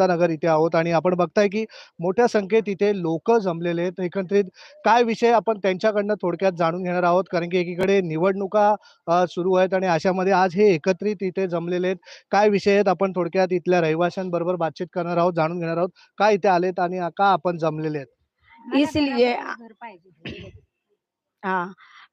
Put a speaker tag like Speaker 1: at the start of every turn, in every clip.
Speaker 1: नगर इथे आहोत आणि आपण बघताय की मोठ्या संख्येत इथे लोक जमलेले आहेत. एकत्रित काय विषय आपण त्यांच्याकडनं थोडक्यात जाणून घेणार आहोत? कारण की एकीकडे निवडणुका सुरू आहेत आणि अशामध्ये आज हे एकत्रित इथे जमलेले आहेत. काय विषय आहेत? आपण थोडक्यात इथल्या रहिवाशांबरोबर बातचीत करणार आहोत जाणून घेणार आहोत. का इथे आलेत आणि का आपण जमलेले आहेत?
Speaker 2: इसलिए हाँ.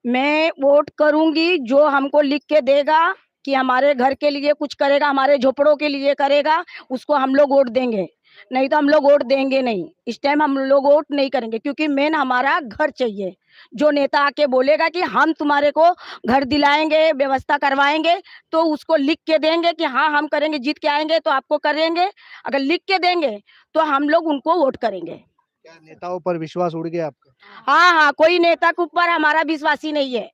Speaker 2: मैं वोट करूंगी जो हमको लिख के देगा. कि हमारे घर के लिए कुछ करेगा हमारे झोपड़ों के लिए करेगा उसको हम लोग वोट देंगे। नहीं तो हम लोग वोट देंगे नहीं। इस टाइम हम लोग वोट नहीं करेंगे क्योंकि मेन हमारा घर चाहिए। जो नेता आके बोलेगा कि हम तुम्हारे को घर दिलाएँगे व्यवस्था करवाएँगे तो उसको लिख के देंगे कि हाँ हम करेंगे जीत के आएँगे तो आपको करेंगे। अगर लिख के देंगे तो हम लोग उनको वोट करेंगे।
Speaker 1: क्या नेताओं पर विश्वास उड़ गया आपका?
Speaker 2: हाँ हाँ कोई नेता के ऊपर हमारा विश्वास ही नहीं है।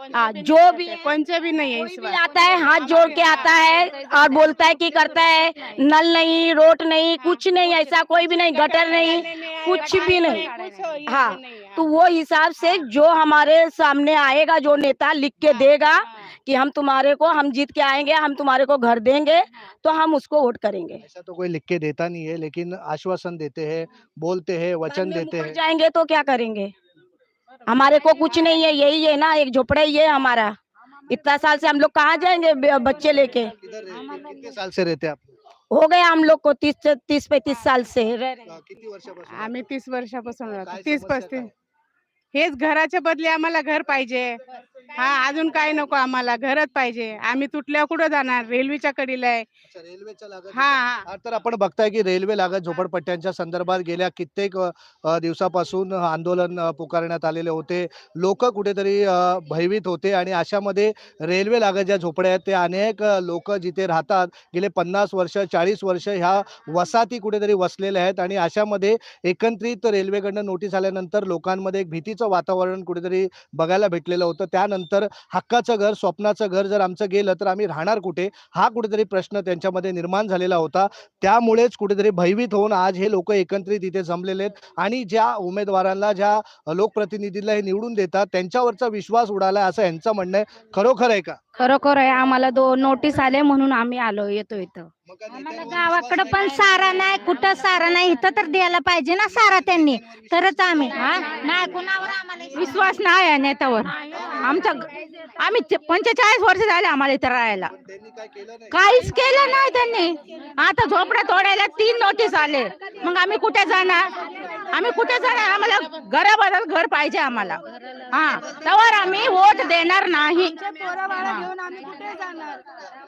Speaker 2: हाँ जो भी
Speaker 3: कौन से भी नहीं है इस
Speaker 2: भी
Speaker 3: बार
Speaker 2: आता है हाथ जोड़ के आता है और बोलता है कि करता है नल नहीं रोड नहीं कुछ नहीं ऐसा कोई भी नहीं गटर नहीं कुछ भी नहीं। हाँ तो वो हिसाब से जो हमारे सामने आएगा जो नेता लिख के देगा कि हम तुम्हारे को हम जीत के आएँगे हम तुम्हारे को घर देंगे तो हम उसको वोट करेंगे।
Speaker 1: ऐसा तो कोई लिख के देता नहीं है लेकिन आश्वासन देते हैं बोलते हैं वचन देते हैं।
Speaker 2: जाएँगे तो क्या करेंगे? हमारे को कुछ नहीं है यही है ना एक झोपड़ा ही है हमारा। इतना साल से हम लोग कहाँ जाएंगे बच्चे लेके?
Speaker 1: कितने साल से रहते आप?
Speaker 2: हो गया हम लोग को तीस तीस पैंतीस साल से। रह
Speaker 3: आम्ही तीस वर्षापासून राहतो. तीस पस्तीस? हेच घराच्या बदले आम्हाला घर पाहिजे. हा अजून काय नको आम्हाला. घरच पाहिजे. आम्ही तुटल्या कुठं जाणार? रेल्वेच्या कडीला आहे.
Speaker 1: अच्छा, रेल्वेच्या लागत
Speaker 3: हा हा.
Speaker 1: तर आपण बघताय की रेल्वे लागत झोपडपट्ट्यांच्या संदर्भात गेल्या कित्येक अ, अ, दिवसापासून आंदोलन अ, पुकारण्यात आलेले होते. लोक कुठेतरी अ, भयभीत होते आणि अशामध्ये रेल्वे लागत ज्या झोपड्या आहेत ते अनेक लोक जिथे राहतात गेले पन्नास वर्ष चाळीस वर्ष ह्या वसाहती कुठेतरी वसलेल्या आहेत आणि अशामध्ये एकत्रित रेल्वेकडनं नोटीस आल्यानंतर लोकांमध्ये एक भीतीचं वातावरण कुठेतरी बघायला भेटलेलं होतं. त्यानंतर तर हक्काचं घर स्वप्नाचं घर जर आमचं गेलं तर आम्ही राहणार कुठे? हा कुठेतरी प्रश्न त्यांच्यामध्ये निर्माण झालेला होता. त्यामुळेच कुठेतरी भयभीत होऊन आज हे लोक एकत्रित इथे जमलेले आहेत. आणि ज्या उमेदवारांना ज्या लोकप्रतिनिधीला हे निवडून देतात त्यांच्यावरचा विश्वास उडाला असं यांचं म्हणणं आहे. खरोखर आहे का?
Speaker 4: खरोखर आहे आम्हाला दो नोटीस आले म्हणून आम्ही आलो येतो इथं.
Speaker 5: आम्हाला गावाकडे पण? सारा नाही कुठं सारा नाही इथं तर द्यायला पाहिजे ना सारा त्यांनी. तरच आम्ही हा? नाही कुणावर आम्हाला
Speaker 4: विश्वास नाही आहे नेत्यावर. आमच्या आम्ही ते- पंचेचाळीस वर्ष झाले आम्हाला इथं राहायला.
Speaker 1: पण त्यांनी काय केलं नाही?
Speaker 4: काहीच केलं नाही त्यांनी. आता झोपड्या तोडायला तीन नोटीस आले. मग आम्ही कुठे जाणार? आम्ही कुठे जाणार? आम्हाला घराबद्दल घर पाहिजे आम्हाला. हा त्यावर आम्ही वोट देणार नाही.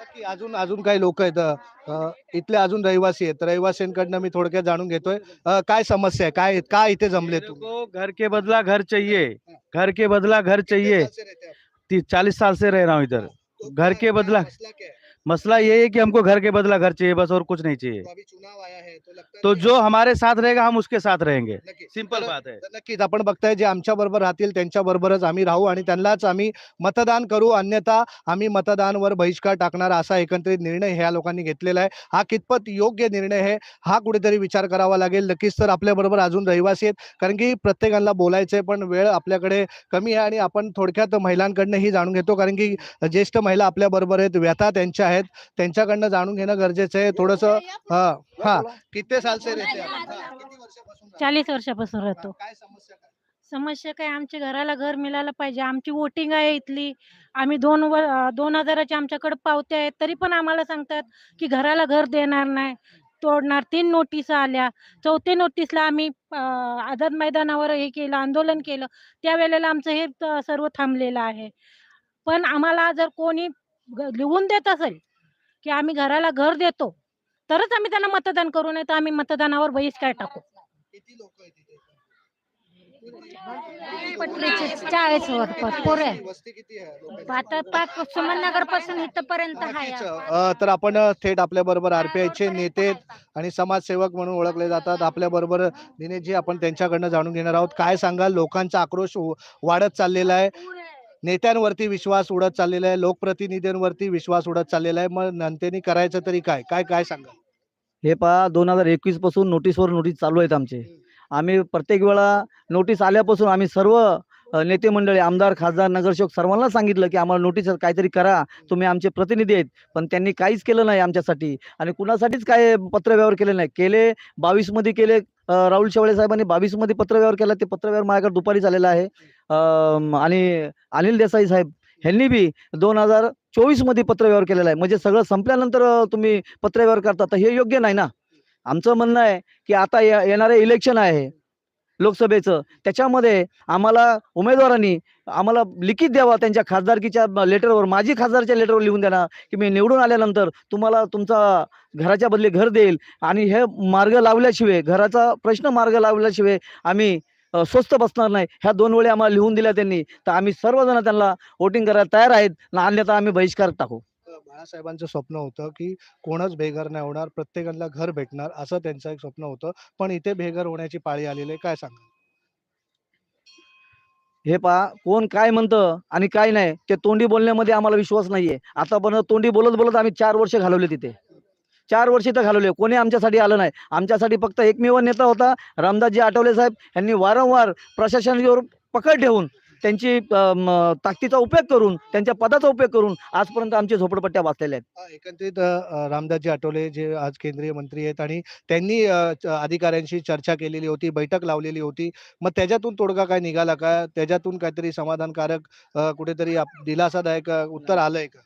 Speaker 1: नक्की अजून अजून काही लोक आहेत अ, इथले अजून रहिवासी आहेत. रहिवासींकडनं मी थोडक्यात जाणून घेतोय. अ, काय समस्या आहे? काय का इथे जमले
Speaker 6: मेरे
Speaker 1: तुम्ही?
Speaker 6: को घर के बदला घर चाहिए. घर के बदला घर चाहिए.
Speaker 1: हैं?
Speaker 6: तीस चालीस साल से रह रहा हूँ इधर.
Speaker 1: तो
Speaker 6: घर
Speaker 1: क्या-
Speaker 6: के
Speaker 1: क्या
Speaker 6: बदला
Speaker 1: मसला है?
Speaker 6: ये है कि हमको घर के बदला घर चाहिए बस और कुछ नहीं चाहिए
Speaker 1: तो अभी चुनाव आया है तो लगता
Speaker 6: तो जो हमारे साथ रहेगा हम उसके साथ रहेंगे. सिंपल बात है
Speaker 1: तर नक्कीच आपण बघताय जे आमच्या बरोबर राहतील त्यांच्या बरोबरच आम्ही राहू आणि त्यांनाच आम्ही मतदान करू अन्यथा आम्ही मतदानवर बहिष्कार टाकणार असा एकत्रित निर्णय ह्या लोकांनी घेतलेला आहे हा कितपत योग्य निर्णय आहे हा कुठेतरी विचार करावा लागेल नक्कीच तर आपल्या बरोबर अजून रहिवासी आहेत कारण की प्रत्येकाला बोलायचंय पण वेळ आपल्याकडे कमी आहे आणि आपण थोडक्यात महिलांकडनंही जाणून घेतो कारण की ज्येष्ठ महिला आपल्या बरोबर आहेत व्यथा त्यांच्या आहेत. त्यांच्याकडनं जाणून घेणं गरजेचं आहे. थोडस हा हा. किती साल से? हा, किती वर्षापासून राहता?
Speaker 7: चाळीस वर्षापासून राहतो.
Speaker 1: काय समस्या काय?
Speaker 7: समस्या काय? आमच्या घराला घर मिळालं पाहिजे. आमची वोटिंग आहे इथली. आम्ही दोन वर अं, दोन हजाराच्या आमच्याकडे पावत्या आहेत. तरी पण आम्हाला सांगतात की घराला घर देणार नाही. तोडणार. तीन नोटीस आल्या. चौथ्या नोटीसला आम्ही अं, आझाद मैदानावर हे केलं आंदोलन केलं. त्यावेळेला आमचं हे त- सर्व थांबलेलं आहे. पण आम्हाला जर कोणी लिहून देत असेल की आम्ही घराला घर देतो तरच आम्ही त्यांना मतदान करू नाही तर आम्ही मतदानावर बहिष्कार टाकू.
Speaker 1: किती लोक आहेत तिथे
Speaker 5: पटरीचे चाळीस सुमननगरपासून इथपर्यंत. आहे
Speaker 1: तर आपण थेट आपल्या बरोबर आरपीआयचे नेते आणि समाजसेवक म्हणून ओळखले जातात. आपल्या बरोबर दिनेशजी आपण त्यांच्याकडनं जाणून घेणार आहोत. काय सांगाल? लोकांचा आक्रोश वाढत चाललेला आहे. नेत्यांवरती विश्वास उडत चाललेला आहे लोकप्रतिनिधींवरती विश्वास उडत चाललेला आहे. मग नंतेनी करायचं तरी काय? काय काय सांगा
Speaker 8: हे पहा दोन हजार एकवीसपासून नोटीसवर नोटीस चालू आहेत आमचे. आम्ही प्रत्येक वेळा नोटीस आल्यापासून आम्ही सर्व नेते मंडळी आमदार खासदार नगरसेवक सर्वांना सांगितलं की आम्हाला नोटीस काहीतरी करा. तुम्ही आमचे प्रतिनिधी आहेत. पण त्यांनी काहीच केलं नाही आमच्यासाठी. आणि कुणासाठीच काय पत्रव्यवहार केले नाही. केले बावीसमध्ये केले राहुल शेवाळे साहेबांनी बावीसमध्ये पत्रव्यवहार केला. ते पत्रव्यवहार माझ्याकडे दुपारी झालेला आहे. आणि अनिल देसाई साहेब ह्यांनी बी दोन हजार चोवीसमध्ये पत्रव्यवहार केलेला आहे. म्हणजे सगळं संपल्यानंतर तुम्ही पत्रव्यवहार करता. तर हे योग्य नाही ना. आमचं म्हणणं आहे की आता ये- येणारे इलेक्शन आहे. लोकसभेचं. त्याच्यामध्ये आम्हाला उमेदवारांनी आम्हाला लिखित द्यावा त्यांच्या खासदारकीच्या लेटरवर माझी खासदारच्या लेटरवर लिहून देणार की मी निवडून आल्यानंतर तुम्हाला तुमचा घराच्या बदली घर देईल. आणि हे मार्ग लावल्याशिवाय घराचा प्रश्न मार्ग लावल्याशिवाय आम्ही स्वस्त बसणार नाही. ह्या दोन वेळी आम्हाला लिहून दिल्या त्यांनी. तर आम्ही सर्वजण त्यांना वोटिंग करायला तयार आहेत. ना अन्यथा आम्ही बहिष्कार टाकू.
Speaker 1: बाळासाहेबांचं स्वप्न होतं की कोणच बेघर नाही होणार प्रत्येकाला घर भेटणार असं त्यांचं एक स्वप्न होतं. पण इथे बेघर होण्याची पाळी आलेली आहे. काय सांगा
Speaker 8: हे पहा कोण काय म्हणतं आणि काय नाही ते तोंडी बोलण्यामध्ये आम्हाला विश्वास नाहीये. आतापर्यंत तोंडी बोलत बोलत आम्ही चार वर्ष घालवले तिथे. चार वर्ष तर घालवले. कोणी आमच्यासाठी आलं नाही. आमच्यासाठी फक्त एकमेव नेता होता रामदासजी आठवले साहेब. यांनी वारंवार प्रशासनावर पकड ठेवून त्यांची ताकदीचा उपयोग करून त्यांच्या पदाचा उपयोग करून आजपर्यंत आमच्या झोपडपट्ट्या वाचलेल्या आहेत.
Speaker 1: एकंदरीत रामदासजी आठवले जे आज केंद्रीय मंत्री आहेत आणि त्यांनी अधिकाऱ्यांशी चर्चा केलेली होती बैठक लावलेली होती. मग त्याच्यातून तोडगा काय निघाला का? त्याच्यातून काहीतरी समाधानकारक कुठेतरी दिलासादायक उत्तर आलंय का?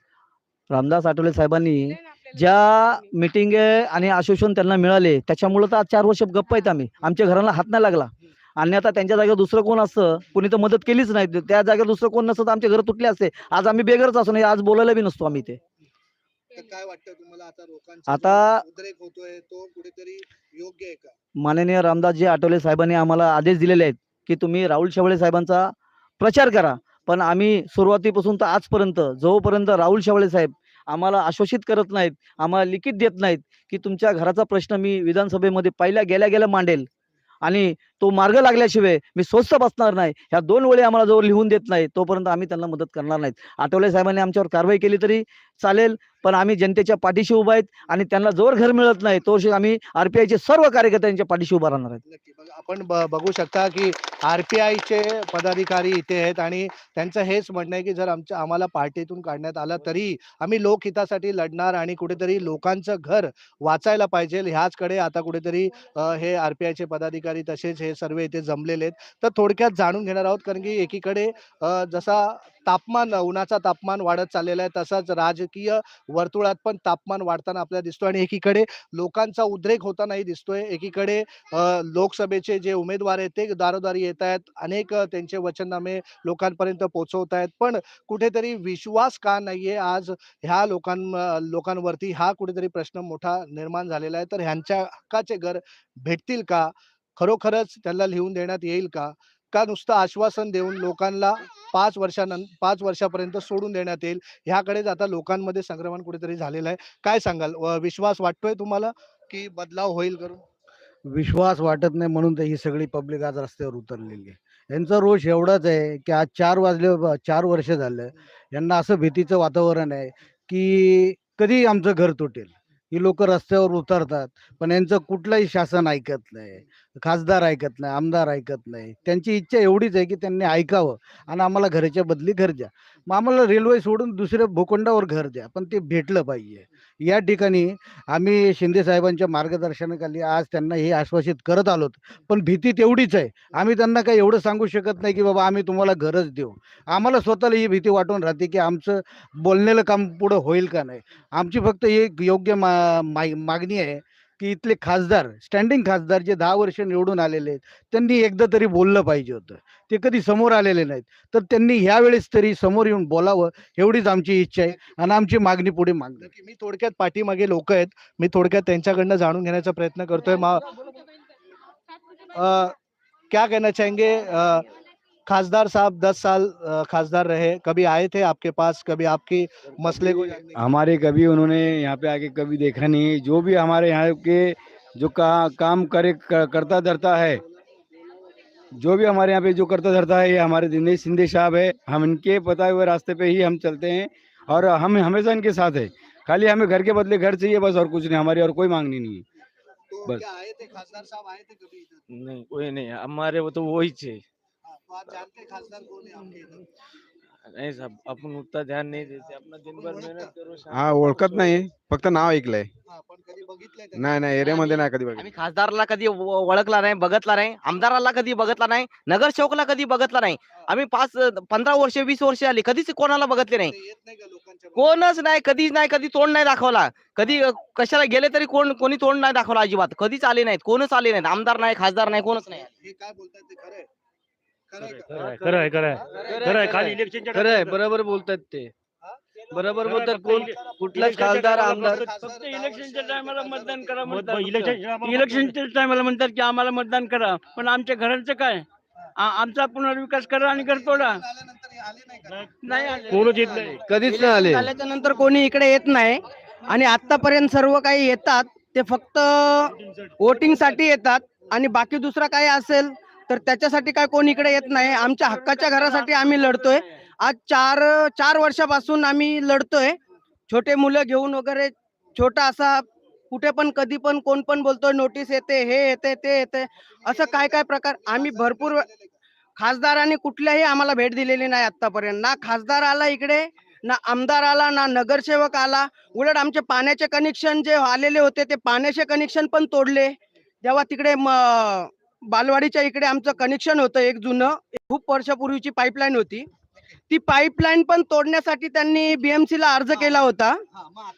Speaker 8: रामदास आठवले साहेबांनी ज्या मिटिंग आणि आश्वासन त्यांना मिळाले त्याच्यामुळे तर आज चार वर्ष गप्प आहेत आम्ही. आमच्या घराला हात नाही लागला. आणि आता त्यांच्या जागेवर दुसरं कोण असतं? कोणी तर मदत केलीच नाही. त्या जागेवर दुसरं कोण नसतं आमचे घर तुटले असते. आज आम्ही बेगरच असतो नाही आज बोलायला बी नसतो आम्ही ते
Speaker 1: काय वाटतं तुम्हाला आता लोकांचा
Speaker 8: आता-
Speaker 1: जो उद्रेक होतोय? तो कुठेतरी योग्य आहे का?
Speaker 8: माननीय रामदासजी आठवले साहेबांनी आम्हाला आदेश दिलेले आहेत की तुम्ही राहुल शेवाळे साहेबांचा प्रचार करा. पण आम्ही सुरुवातीपासून तर आजपर्यंत जोपर्यंत राहुल शेवाळे साहेब आम्हाला आश्वासित करत नाहीत आम्हाला लिखित देत नाहीत की तुमच्या घराचा प्रश्न मी विधानसभेमध्ये पहिल्या गेल्या गेल्या मांडेल आणि तो मार्ग लागल्याशिवाय मी स्वस्त बसणार नाही. ह्या दोन वेळी आम्हाला जोवर लिहून देत नाही तोपर्यंत आम्ही त्यांना मदत करणार नाहीत. आठवले साहेबांनी आमच्यावर कारवाई केली तरी चालेल पण आम्ही जनतेच्या पाठीशी उभा आहेत आणि त्यांना जोर घर मिळत नाही तो आम्ही आरपीआयचे सर्व कार्यकर्त्यांच्या पाठीशी उभा राहणार आहेत.
Speaker 1: आपण बघू शकता की आर पी पदाधिकारी इथे आहेत आणि त्यांचं हेच म्हणणं आहे की जर आमच्या आम्हाला पार्टीतून काढण्यात आलं तरी आम्ही लोकहितासाठी लढणार आणि कुठेतरी लोकांचं घर वाचायला पाहिजे. ह्याचकडे आता कुठेतरी हे आर पी आयचे पदाधिकारी तसेच हे सर्व इथे जमलेले आहेत. तर थोडक्यात जाणून घेणार आहोत कारण की एकीकडे जसा तापमान उन्हाचा तापमान वाढत चाललेला आहे तसाच राजकीय वर्तुळात पण तापमान वाढताना आपल्याला दिसतो आणि एकीकडे लोकांचा उद्रेक होतानाही दिसतोय. एकीकडे लोकसभेचे जे उमेदवार आहेत ते दारोदारी येत आहेत. अनेक त्यांचे वचननामे लोकांपर्यंत पोहोचवत आहेत. पण कुठेतरी विश्वास का नाहीये आज ह्या लोकां लोकांवरती? हा कुठेतरी प्रश्न मोठा निर्माण झालेला आहे. तर ह्यांच्या हक्काचे घर भेटतील का? खरोखरच त्यांना लिहून देण्यात येईल का? का नुसतं आश्वासन देऊन लोकांना पाच वर्षानं पाच वर्षापर्यंत सोडून देण्यात येईल? ह्याकडेच आता लोकांमध्ये संक्रमण कुठेतरी झालेलं आहे. काय सांगाल? विश्वास वाटतोय तुम्हाला की बदलाव होईल करून?
Speaker 9: विश्वास वाटत नाही म्हणून तर ही सगळी पब्लिक आज रस्त्यावर उतरलेली आहे. यांचा रोष एवढाच आहे की आज चार वाजले चार वर्ष झालं. यांना असं भीतीचं वातावरण आहे की कधी आमचं घर तुटेल? ही लोक रस्त्यावर उतरतात पण यांचं कुठलंही शासन ऐकत नाही. खासदार ऐकत नाही आमदार ऐकत नाही. त्यांची इच्छा एवढीच आहे की त्यांनी ऐकावं आणि आम्हाला घराच्या बदली घर द्या. मग आम्हाला रेल्वे सोडून दुसऱ्या भूखंडावर घर द्या पण ते भेटलं पाहिजे. या ठिकाणी आम्ही शिंदे साहेबांच्या मार्गदर्शनाखाली आज त्यांना हे आश्वासित करत आलोत पण भीती तेवढीच आहे. आम्ही त्यांना काही एवढं सांगू शकत नाही की बाबा आम्ही तुम्हाला घरच देऊ. आम्हाला स्वतःला ही भीती वाटून राहते की आमचं बोलण्यालं काम पुढं होईल का नाही. आमची फक्त एक योग्य मा मा मागणी आहे की इथले खासदार स्टँडिंग खासदार जे दहा वर्ष निवडून आलेले आहेत त्यांनी एकदा तरी बोललं पाहिजे होतं. ते कधी समोर आलेले नाहीत. तर त्यांनी ह्या वेळेस तरी समोर येऊन बोलावं एवढीच आमची इच्छा आहे आणि आमची मागणी पुढे मागणी
Speaker 1: नक्की मी थोडक्यात पाठीमागे लोक आहेत. मी थोडक्यात त्यांच्याकडनं जाणून घेण्याचा प्रयत्न करतोय. मा अ, क्या कहना चाहेंगे? अ, खासदार साहब दस साल खासदार रहे कभी आए थे आपके पास कभी आपकी मसले को?
Speaker 10: हमारे कभी उन्होंने यहाँ पे आके कभी देखा नहीं जो भी हमारे यहाँ के जो का, काम करे क- करता धरता है जो भी हमारे यहाँ पे जो करता धरता है ये हमारे दिनेश शिंदे साहब है हम इनके बताए हुए रास्ते पे ही हम चलते हैं और हम हमेशा इनके साथ है खाली हमें घर के बदले घर चाहिए बस और कुछ नहीं हमारी और कोई मांगनी नहीं है
Speaker 1: तो
Speaker 10: बस।
Speaker 1: आए थे खासदार साहब आए थे कभी
Speaker 6: नहीं कोई नहीं हमारे वो तो वही चाहिए नहीं साहब अपन उतना ध्यान नहीं देते अपना दिन भर
Speaker 1: ओळखता?
Speaker 6: मेहनत
Speaker 11: हा ओळखत नाही. फक्त नाव ऐकलंय.
Speaker 1: हा?
Speaker 11: नाही नाही एरियामध्ये नाही कधी बघितलं.
Speaker 12: आम्ही खासदारला कधी ओळखला नाही बघितला नाही आमदाराला कधी बघितला नाही नगरसेवकला कधी बघितला नाही. आम्ही पाच पंधरा वर्ष वीस वर्ष आली कधीच कोणाला बघितले नाही? कोणच नाही कधीच नाही कधी तोंड नाही दाखवला. कधी अ, कशाला गेले तरी कोण कोणी तोंड नाही दाखवला अजिबात. कधीच आले नाहीत कोणच आले नाहीत. आमदार नाही खासदार नाही कोणच नाही
Speaker 1: हे काय बोलतात ते खरं आहे? खरं आहे?
Speaker 6: खरं आहे खरं आहे खरं आहे खाली इलेक्शनच्या खरं आहे बरोबर बोलतात ते. बरोबर बोलतात कोण? कुठलाच खासदार आमदार? फक्त इलेक्शनच्या टायमाला मतदान करा म्हणतात इलेक्शनच्या टायमाला म्हणतात की आम्हाला मतदान करा. पण आमच्या घरांचं काय? आ- आमचा पुनर्विकास करा आणि घर तोडा.
Speaker 1: आल्यानंतर हे आले नाही
Speaker 12: आले.
Speaker 6: कोणच येत नाही. कधीच नाही आले.
Speaker 13: झाल्याच्यानंतर कोणी इकडे येत नाही. आणि आतापर्यंत सर्व काही येतात. ते फक्त वोटिंगसाठी येतात. आणि बाकी दुसरा काही असेल? तर त्याच्यासाठी काय कोण इकडे येत नाही? आमच्या हक्काच्या घरासाठी आम्ही लढतोय. आज चार चार वर्षापासून आम्ही लढतोय. छोटे मुलं घेऊन वगैरे छोटा असा कुठे पण कधी पण कोण पण बोलतोय नोटीस येते हे येते ते येते. असं काय काय प्रकार? आम्ही भरपूर खासदाराने खासदारांनी कुठल्याही आम्हाला भेट दिलेली नाही आतापर्यंत ना खासदार आला इकडे ना आमदार आला ना नगरसेवक आला. उलट आमचे पाण्याचे कनेक्शन जे आलेले होते ते पाण्याचे कनेक्शन पण तोडले. जेव्हा तिकडे म- बालवाडीच्या इकडे आमचं कनेक्शन होतं एक जुनं. खूप वर्षापूर्वीची पाईपलाईन होती. ती पाईपलाईन पण तोडण्यासाठी त्यांनी बीएमसी ला अर्ज केला होता.
Speaker 1: हा,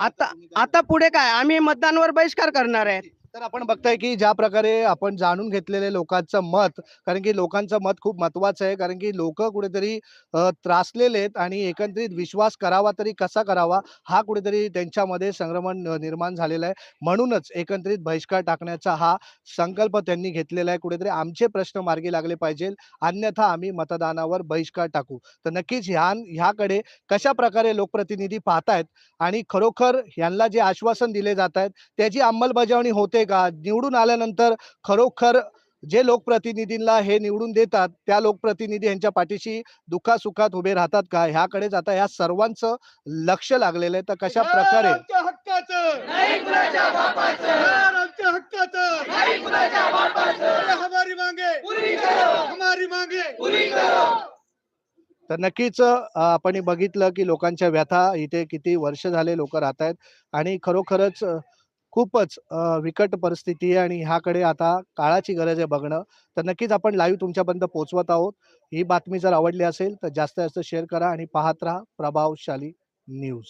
Speaker 1: आता
Speaker 13: आता पुढे काय? आम्ही मतदानवर बहिष्कार करणार आहे.
Speaker 1: तर आपण बघताय की ज्या प्रकारे आपण जाणून घेतलेले लोकांचं मत कारण की लोकांचं मत खूप महत्वाचं आहे कारण की लोक कुठेतरी त्रासलेले आहेत आणि एकंदरीत विश्वास करावा तरी कसा करावा हा कुठेतरी त्यांच्यामध्ये संक्रमण निर्माण झालेला आहे. म्हणूनच एकंदरीत बहिष्कार टाकण्याचा हा संकल्प त्यांनी घेतलेला आहे. कुठेतरी आमचे प्रश्न मार्गी लागले पाहिजे. अन्यथा आम्ही मतदानावर बहिष्कार टाकू. तर नक्कीच ह्या ह्याकडे कशा प्रकारे लोकप्रतिनिधी पाहतायत आणि खरोखर यांना जे आश्वासन दिले जात आहेत त्याची अंमलबजावणी होते का? निवडून आल्यानंतर खरोखर जे लोकप्रतिनिधींना हे निवडून देतात त्या लोकप्रतिनिधी यांच्या पाठीशी दुःखासुखात उभे राहतात का? ह्याकडेच आता ह्या सर्वांचं लक्ष लागलेलं आहे. तर कशा प्रकारे तर नक्कीच आपण हे बघितलं की लोकांच्या व्यथा इथे किती वर्ष झाले लोक राहत आहेत आणि खरोखरच खूपच विकट परिस्थिती आहे आणि ह्याकडे आता काळाची गरज आहे बघणं. तर नक्कीच आपण लाईव्ह तुमच्यापर्यंत पोहोचवत आहोत. ही बातमी जर आवडली असेल तर जास्तीत जास्त शेअर करा आणि पाहत राहा प्रभावशाली न्यूज